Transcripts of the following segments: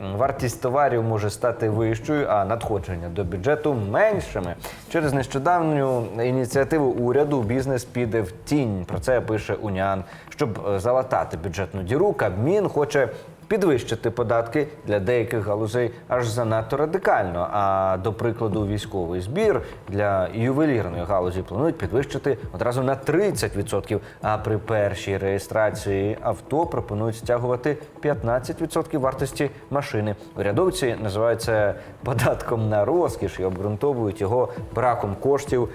вартість товарів може стати вищою, а надходження до бюджету меншими. Через нещодавню ініціативу уряду бізнес піде в тінь. Про це пише Уніан. Щоб е, залатати бюджетну діру, Кабмін хоче підвищити податки для деяких галузей аж занадто радикально. А до прикладу, військовий збір для ювелірної галузі планують підвищити одразу на 30%. А при першій реєстрації авто пропонують стягувати 15% вартості машини. Урядовці називають це податком на розкіш і обґрунтовують його браком коштів.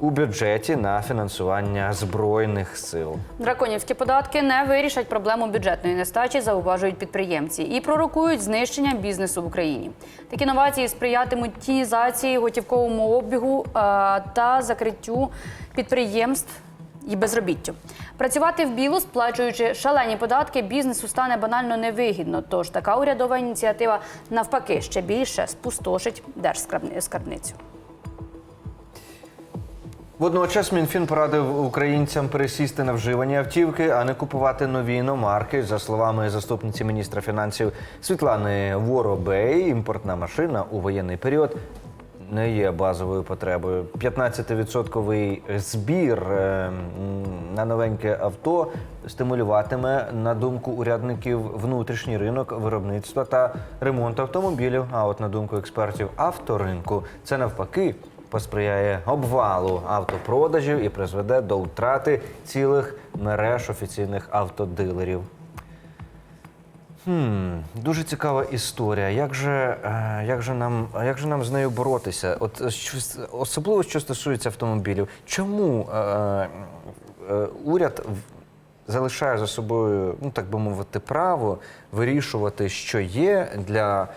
У бюджеті на фінансування збройних сил Драконівські податки не вирішать проблему бюджетної нестачі, зауважують підприємці, і пророкують знищення бізнесу в Україні. Такі новації сприятимуть тінізації, готівковому обігу е, та закриттю підприємств. І безробіттю працювати в білу, сплачуючи шалені податки, бізнесу стане банально невигідно. Тож така урядова ініціатива навпаки ще більше спустошить держскарбницю. Водночас Мінфін порадив українцям пересісти на вживані автівки, а не купувати нові іномарки. За словами заступниці міністра фінансів Світлани Воробей, імпортна машина у воєнний період не є базовою потребою. 15-відсотковий збір е, на новеньке авто стимулюватиме, на думку урядників, внутрішній ринок виробництва та ремонту автомобілів. А от на думку експертів авторинку, це навпаки посприяє обвалу автопродажів і призведе до втрати цілих мереж офіційних автодилерів. Хм, дуже цікава історія. Як же, е, як же, нам, як же нам з нею боротися? От е, особливо що стосується автомобілів. Чому е, е, уряд залишає за собою, ну так би мовити, право вирішувати, що є для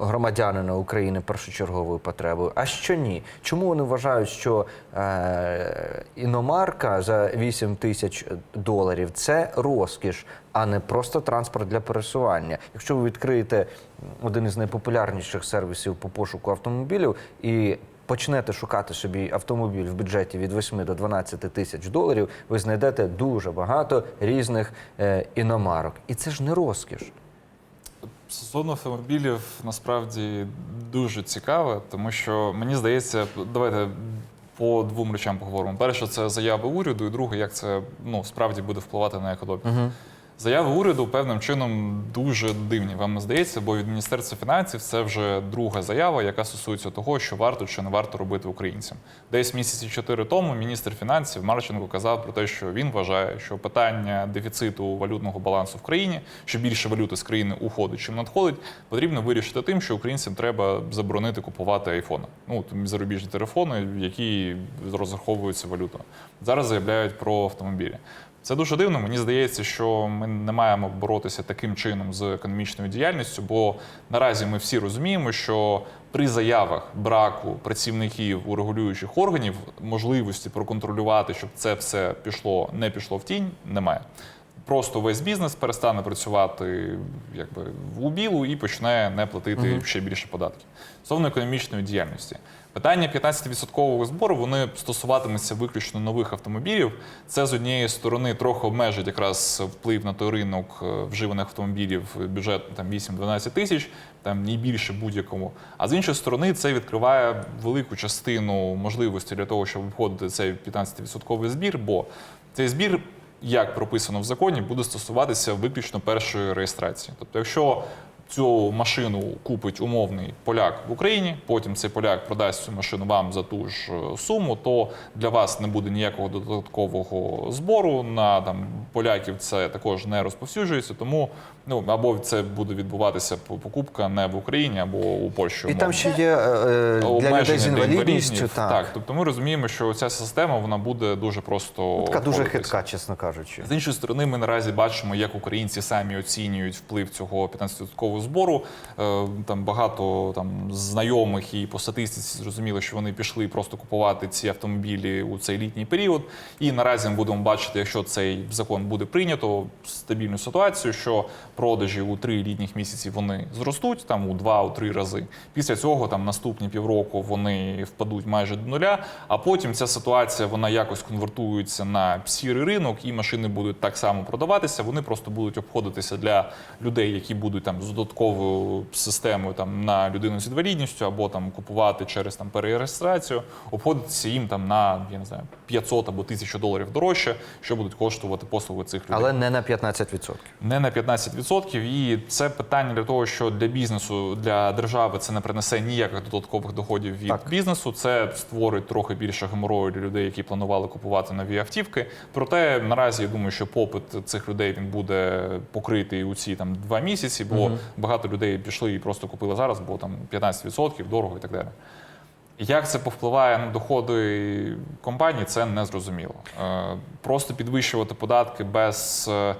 громадянина України першочерговою потребою, а що ні? Чому вони вважають, що е, іномарка за 8 тисяч доларів це розкіш, а не просто транспорт для пересування? Якщо ви відкриєте один із найпопулярніших сервісів по пошуку автомобілів і почнете шукати собі автомобіль в бюджеті від 8 до 12 тисяч доларів, ви знайдете дуже багато різних е, іномарок. І це ж не розкіш. Стосовно автомобілів насправді дуже цікаве, тому що мені здається, давайте по двом речам поговоримо. Перше, це заяви уряду, і друге, як це ну, справді буде впливати на економіку. Заяви уряду певним чином дуже дивні. Вам не здається, бо від Міністерства фінансів це вже друга заява, яка стосується того, що варто чи не варто робити українцям. Десь місяці чотири тому міністр фінансів Марченко казав про те, що він вважає, що питання дефіциту валютного балансу в країні, що більше валюти з країни уходить, чим надходить, потрібно вирішити тим, що українцям треба заборонити купувати айфони. Ну зарубіжні телефони, які розраховуються валютою. Зараз заявляють про автомобілі. Це дуже дивно. Мені здається, що ми не маємо боротися таким чином з економічною діяльністю, бо наразі ми всі розуміємо, що при заявах браку працівників у регулюючих органів можливості проконтролювати, щоб це все пішло, не пішло в тінь, немає. Просто весь бізнес перестане працювати якби в білу і почне не платити ще більше податків. Стосовно економічної діяльності. Питання 15% збору вони стосуватимуться виключно нових автомобілів. Це з однієї сторони трохи обмежить якраз вплив на той ринок е, вживаних автомобілів бюджет там 8-12 тисяч, там не більше будь-якому. А з іншої сторони, це відкриває велику частину можливості для того, щоб обходити цей 15% збір, бо цей збір як прописано в законі, буде стосуватися виключно першої реєстрації. Тобто, якщо цю машину купить умовний поляк в Україні, потім цей поляк продасть цю машину вам за ту ж е, суму, то для вас не буде ніякого додаткового збору. На там поляків це також не розповсюджується, тому ну або це буде відбуватися по- покупка не в Україні, або у Польщі. І там ще є е, е, для людей з інвалідністю. інвалідів. Так. тобто ми розуміємо, що ця система вона буде дуже просто Така дуже хитка, чесно кажучи. З іншої сторони, ми наразі бачимо, як українці самі оцінюють вплив цього 15% збору. Е, Там багато там знайомих і по статистиці зрозуміло, що вони пішли просто купувати ці автомобілі у цей літній період. І наразі ми будемо бачити, якщо цей закон буде прийнято, стабільну ситуацію, що продажі у три літніх місяці вони зростуть там у два-три рази. Після цього там наступні півроку вони впадуть майже до нуля. А потім ця ситуація вона якось конвертується на сірий ринок, і машини будуть так само продаватися. Вони просто будуть обходитися для людей, які будуть там з додатковою системою там на людину з інвалідністю або там купувати через там перереєстрацію, обходиться їм там на я не знаю 500 або 1000 доларів дорожче, що будуть коштувати послуги цих людей. Але не на 15%. Не на 15%. І це питання для того, що для бізнесу, для держави це не принесе ніяких додаткових доходів від Так. бізнесу. Це створить трохи більше геморою для людей, які планували купувати нові автівки. Проте наразі я думаю, що попит цих людей він буде покритий у ці там два місяці, бо багато людей пішли і просто купили зараз, бо там 15% дорого і так далі. Як це повпливає на доходи компанії, це не зрозуміло. Е, Просто підвищувати податки без е,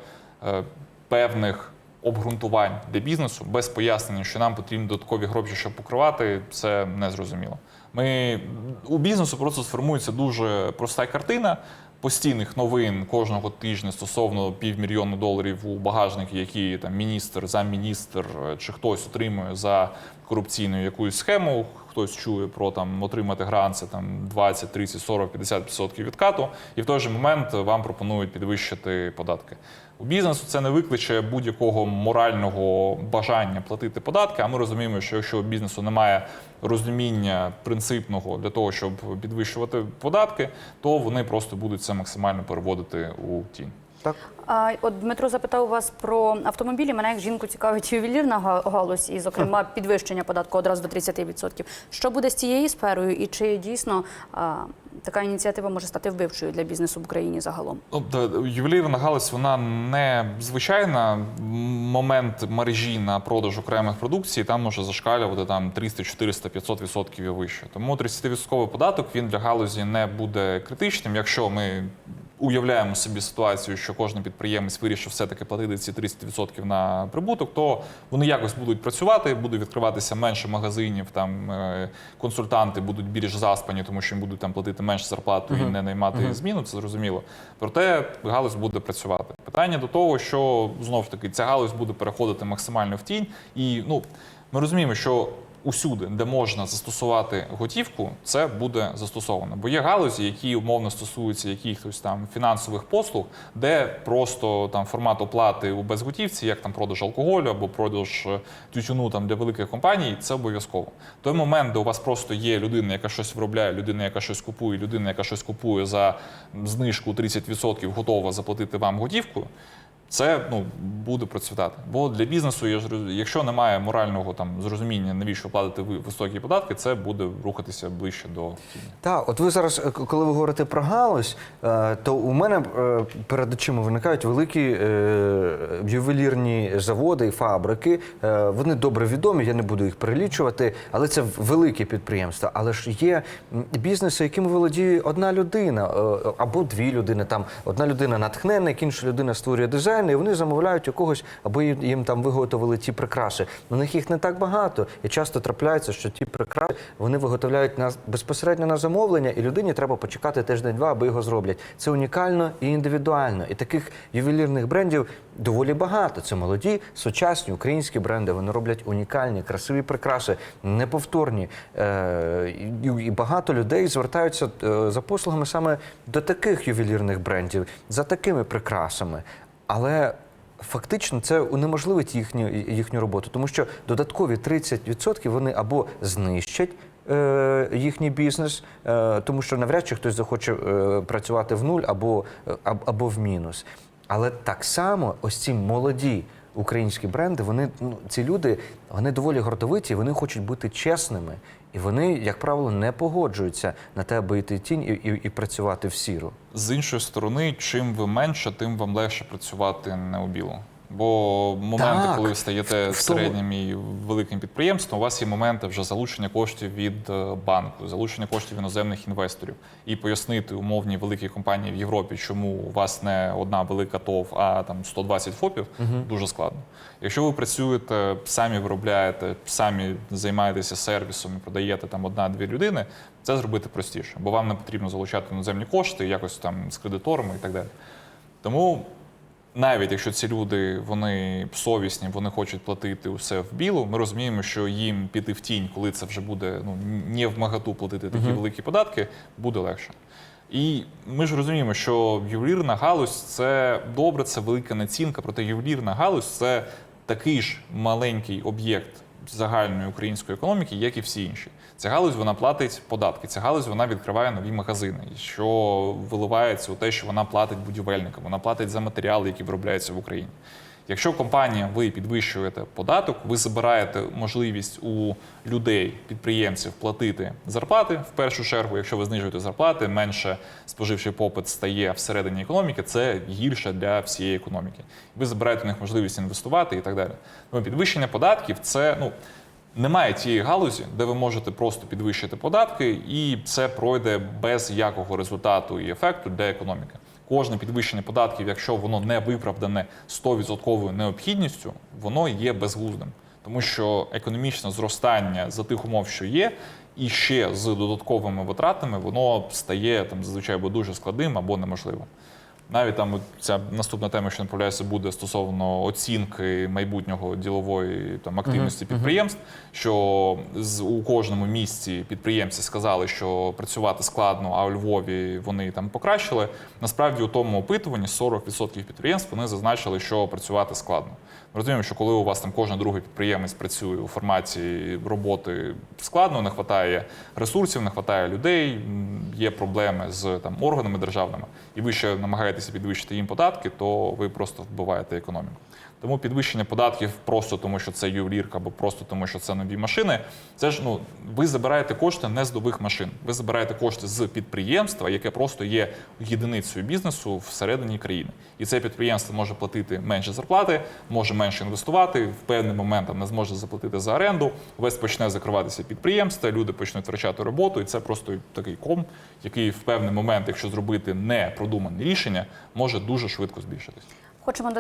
е, певних обґрунтувань для бізнесу, без пояснення, що нам потрібні додаткові гроші, щоб покривати, це не зрозуміло. Ми у бізнесу просто сформується дуже проста картина. Постійних новин кожного тижня стосовно півмільйона доларів у багажники, які там міністр, замміністр е, чи хтось отримує за корупційну якусь схему. Хтось чує про там отримати грант, це там 20, 30, 40, 50% відкату, і в той же момент вам пропонують підвищити податки. У бізнесу це не викличе будь-якого морального бажання платити податки. А ми розуміємо, що якщо у бізнесу немає розуміння принципного для того, щоб підвищувати податки, то вони просто будуть це максимально переводити у тінь. Так. А, от Дмитро запитав вас про автомобілі. Мене як жінку цікавить ювелірна га- галузь, і, зокрема, підвищення податку одразу до 30%. Що буде з цією сферою, і чи дійсно а, така ініціатива може стати вбивчою для бізнесу в Україні загалом? Та, ювелірна галузь вона не звичайна. Момент мережі на продаж окремих продукцій там може зашкалювати там 300, 400, 500 відсотків і вище. Тому 30% податок він для галузі не буде критичним, якщо ми. Уявляємо собі ситуацію, що кожен підприємець вирішив все-таки платити ці 30% на прибуток, то вони якось будуть працювати, буде відкриватися менше магазинів, там е, консультанти будуть більш заспані, тому що їм будуть там платити менше зарплату і не наймати зміну, це зрозуміло. Проте галузь буде працювати. Питання до того, що знов ж таки ця галузь буде переходити максимально в тінь, і ну ми розуміємо, що. Усюди, де можна застосувати готівку, це буде застосовано. Бо є галузі, які умовно стосуються якихось там фінансових послуг, де просто там формат оплати у безготівці, як там продаж алкоголю або продаж е, тютюну там для великих компаній, це обов'язково. Той момент, де у вас просто є людина, яка щось виробляє, людина, яка щось купує, людина, яка щось купує за знижку 30%, готова заплатити вам готівкою. Це ну буде процвітати. Бо для бізнесу, якщо немає морального там зрозуміння, навіщо платити ви високі податки, це буде рухатися ближче до. Так, от ви зараз, е, коли ви говорите про галузь, е, то у мене е, перед очима виникають великі ювелірні заводи і фабрики. Вони добре відомі, я не буду їх перелічувати, але це великі підприємства. Але ж є бізнеси, якими володіє одна людина або дві людини. Там одна людина натхненник, інша людина створює дизайн, і вони замовляють у когось, або їм, там виготовили ті прикраси. У них їх не так багато. І часто трапляється, що ті прикраси вони виготовляють на безпосередньо на замовлення, і людині треба почекати тиждень-два, аби його зроблять. Це унікально і індивідуально. І таких ювелірних брендів доволі багато. Це молоді, сучасні українські бренди. Вони роблять унікальні, красиві прикраси, неповторні. Е, і, і багато людей звертаються е, за послугами саме до таких ювелірних брендів, за такими прикрасами. Але фактично це унеможливить їхню, їхню роботу, тому що додаткові 30% вони або знищать. е, Їхній бізнес, е, тому що навряд чи хтось захоче е, працювати в нуль або, або в мінус. Але так само ось ці молоді українські бренди, вони ну, ці люди вони доволі гордовиті, вони хочуть бути чесними, і вони, як правило, не погоджуються на те, аби йти тінь і, і, і працювати в сіру. З іншої сторони, чим ви менше, тим вам легше працювати не у білу. Бо моменти, Так. коли ви стаєте середнім і великим підприємством, у вас є моменти вже залучення коштів від е, банку, залучення коштів іноземних інвесторів. І пояснити умовній великій компанії в Європі, чому у вас не одна велика ТОВ, а там 120 ФОПів, дуже складно. Якщо ви працюєте, самі виробляєте, самі займаєтеся сервісом і продаєте там одна-дві людини, це зробити простіше, бо вам не потрібно залучати іноземні кошти, якось там з кредиторами і так далі. Тому навіть якщо ці люди вони совісні, вони хочуть платити усе в білу, ми розуміємо, що їм піти в тінь, коли це вже буде ну не в магату платити такі великі податки, буде легше. І ми ж розуміємо, що ювелірна галузь це добре, це велика націнка, проте ювелірна галузь це такий ж маленький об'єкт загальної української економіки, як і всі інші. Ця галузь вона платить податки. Ця галузь вона відкриває нові магазини, що виливається у те, що вона платить будівельникам, вона платить за матеріали, які виробляються в Україні. Якщо компанія ви підвищуєте податок, ви забираєте можливість у людей, підприємців платити зарплати в першу чергу. Якщо ви знижуєте зарплати, менше споживчий попит стає всередині економіки, це гірше для всієї економіки. Ви забираєте у них можливість інвестувати і так далі. Тому підвищення податків це ну. Немає тієї галузі, де ви можете просто підвищити податки, і це пройде без якого результату і ефекту для економіки. Кожне підвищення податків, якщо воно не виправдане 100% необхідністю, воно є безглуздим, тому що економічне зростання за тих умов, що є, і ще з додатковими витратами, воно стає там зазвичай або дуже складним або неможливим. Навіть там ця наступна тема, що направляється, буде стосовно оцінки майбутнього ділової там активності підприємств. Що з у кожному місці підприємці сказали, що працювати складно, а у Львові вони там покращили. Насправді у тому опитуванні 40% підприємств вони зазначили, що працювати складно. Розуміємо, що коли у вас там кожен другий підприємець працює у форматі роботи складно, не вистачає ресурсів, не вистачає людей, є проблеми з там органами державними, і ви ще намагаєтеся підвищити їм податки, то ви просто вбиваєте економіку. Тому підвищення податків просто тому, що це ювелірка, або просто тому, що це нові машини. Це ж ну ви забираєте кошти не з нових машин. Ви забираєте кошти з підприємства, яке просто є єдиницею бізнесу всередині країни. І це підприємство може платити менше зарплати, може менше інвестувати. В певний момент там не зможе заплатити за оренду. Весь почне закриватися підприємство, люди почнуть втрачати роботу, і це просто такий ком, який в певний момент, якщо зробити непродумане рішення, може дуже швидко збільшитись. Хочемо